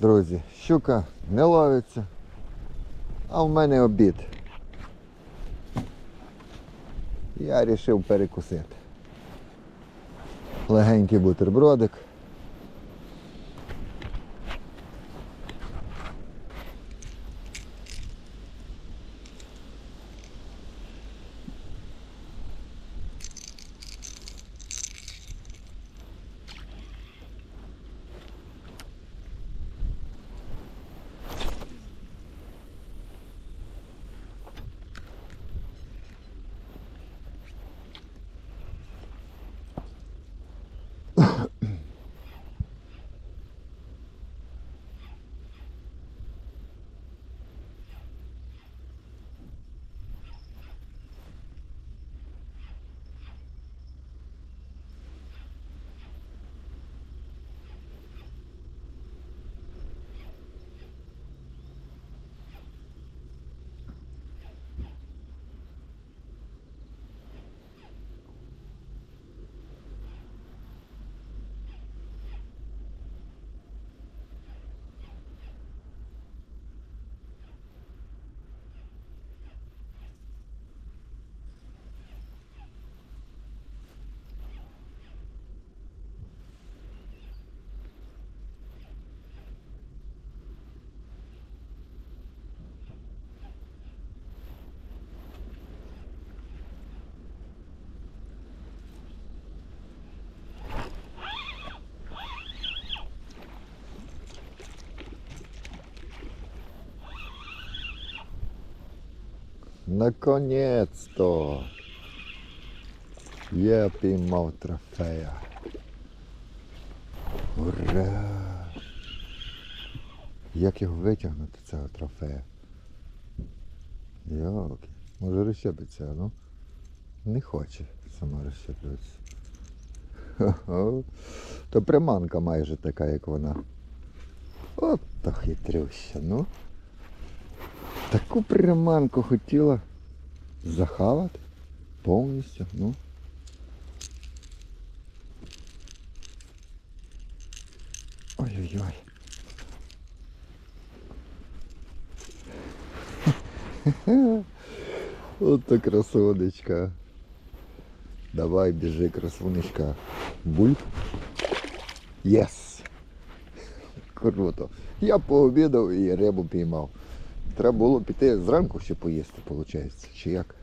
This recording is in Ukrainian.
Друзі, щука не ловиться, а в мене обід. Я вирішив перекусити. Легенький бутербродик. Наконець-то я піймав трофея. Ура! Як його витягнути цього трофея? Йолки, може розщепиться, ну? Не хоче сама розщеплюватися. То приманка майже така, як вона. От то хитрюща, ну. Таку приманку хотіла захавати повністю, ну. Ой-ой-ой. От то красунечка. Давай, біжи, красунечка. Бульк. Єс! Круто. Я пообідав і рибу піймав. Треба було піти зранку ще поїсти, виходить. Чи як?